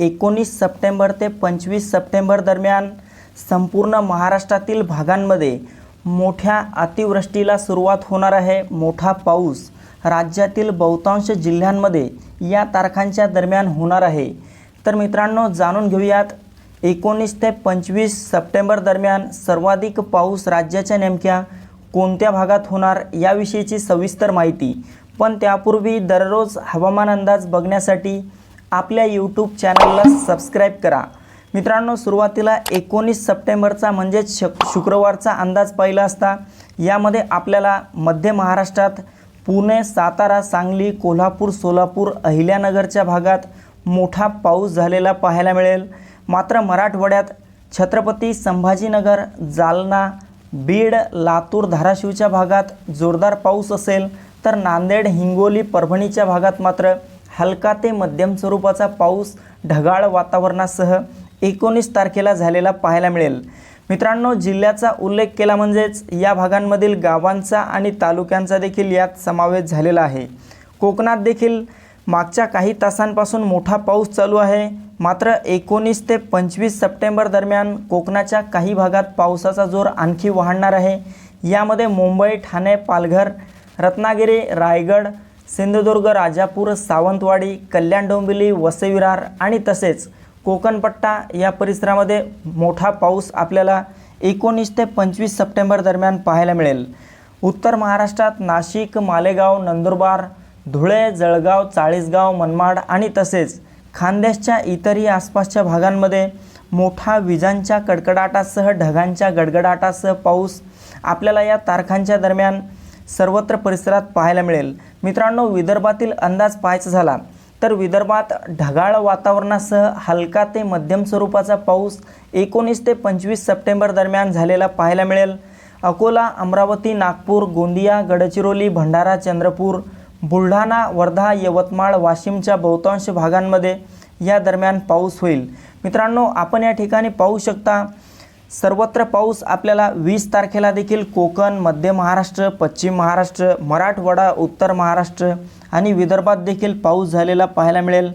एकोणीस सप्टेंबर ते पंचवीस सप्टेंबर दरम्यान संपूर्ण महाराष्ट्रातील भागांमध्ये मोठ्या अतिवृष्टीला सुरुवात होणार आहे. मोठा पाऊस राज्यातील बहुतांश जिल्ह्यांमध्ये या तारखांच्या दरम्यान होणार आहे. तर मित्रांनो जाणून घेऊयात एकोणीस ते पंचवीस सप्टेंबर दरम्यान सर्वाधिक पाऊस राज्याच्या नेमक्या कोणत्या भागात होणार याविषयीची सविस्तर माहिती. पण त्यापूर्वी दररोज हवामान अंदाज बघण्यासाठी आपल्या यूट्यूब चॅनलला सबस्क्राईब करा. मित्रांनो सुरुवातीला एकोणीस सप्टेंबरचा म्हणजेच शक शुक्रवारचा अंदाज पाहिला असता. यामध्ये आपल्याला मध्य महाराष्ट्रात पुणे सातारा सांगली कोल्हापूर सोलापूर अहिल्यानगरच्या भागात मोठा पाऊस झालेला पाहायला मिळेल. मात्र मराठवाड्यात छत्रपती संभाजीनगर जालना बीड लातूर धाराशिवच्या भागात जोरदार पाऊस असेल तर नांदेड हिंगोली परभणीच्या भागात मात्र हलका ते मध्यम स्वरूपाचा पाऊस ढगाळ वातावरणासह एकोणीस तारखेला झालेला पाहायला मिळेल. मित्रांनो जिल्ह्याचा उल्लेख केला म्हणजेच या भागांमधील गावांचा आणि तालुक्यांचा देखील यात समावेश झालेला आहे. कोकणात देखील मागच्या काही तासांपासून मोठा पाऊस चालू आहे. मात्र एकोणीस ते पंचवीस सप्टेंबर दरम्यान कोकणाच्या काही भागात पावसाचा जोर आणखी वाढणार आहे. यामध्ये मुंबई ठाणे पालघर रत्नागिरी रायगड सिंधुदुर्ग राजापूर सावंतवाडी कल्याण डोंबिवली वसईविरार आणि तसेच कोकणपट्टा या परिसरामध्ये मोठा पाऊस आपल्याला एकोणीस ते पंचवीस सप्टेंबर दरम्यान पाहायला मिळेल. उत्तर महाराष्ट्रात नाशिक मालेगाव नंदुरबार धुळे जळगाव चाळीसगाव मनमाड आणि तसेच खानदेशच्या इतरही आसपासच्या भागांमध्ये मोठा विजांच्या कडकडाटासह ढगांच्या गडगडाटासह पाऊस आपल्याला या तारखांच्या दरम्यान सर्वत्र परिसरात पाहायला मिळेल. मित्रांनो विदर्भातील अंदाज पाहायचा झाला तर विदर्भात ढगाळ वातावरणासह हलका ते मध्यम स्वरूपाचा पाऊस एकोणीस ते पंचवीस सप्टेंबर दरम्यान झालेला पाहायला मिळेल. अकोला अमरावती नागपूर गोंदिया गडचिरोली भंडारा चंद्रपूर बुलढाणा वर्धा यवतमाळ वाशिमच्या बहुतांश भागांमध्ये या दरम्यान पाऊस होईल. मित्रांनो आपण या ठिकाणी पाहू शकता सर्वत्र पाऊस आपल्याला वीस तारखेला देखील कोकण मध्य महाराष्ट्र पश्चिम महाराष्ट्र मराठवाडा उत्तर महाराष्ट्र आणि विदर्भात देखील पाऊस झालेला पाहायला मिळेल.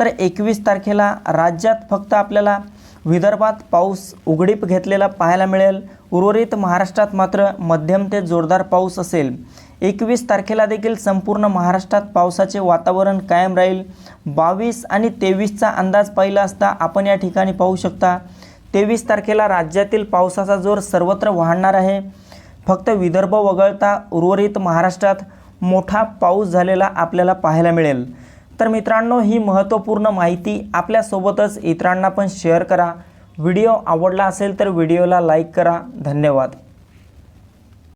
तर एकवीस तारखेला राज्यात फक्त आपल्याला विदर्भात पाऊस उघडीप घेतलेला पाहायला मिळेल. उर्वरित महाराष्ट्रात मात्र मध्यम ते जोरदार पाऊस असेल. एकवीस तारखेला देखील संपूर्ण महाराष्ट्रात पावसाचे वातावरण कायम राहील. बावीस आणि तेवीसचा अंदाज पाहिला असता आपण या ठिकाणी पाहू शकता. तेवीस तारखेला राज्यातील पावसाचा जोर सर्वत्र वाढणार आहे. फक्त विदर्भ वगळता उर्वरित महाराष्ट्रात मोठा पाऊस झालेला आपल्याला पाहायला मिळेल. तर मित्रांनो ही महत्त्वपूर्ण माहिती आपल्यासोबतच इतरांना पण शेअर करा. व्हिडिओ आवडला असेल तर व्हिडिओला लाईक करा. धन्यवाद.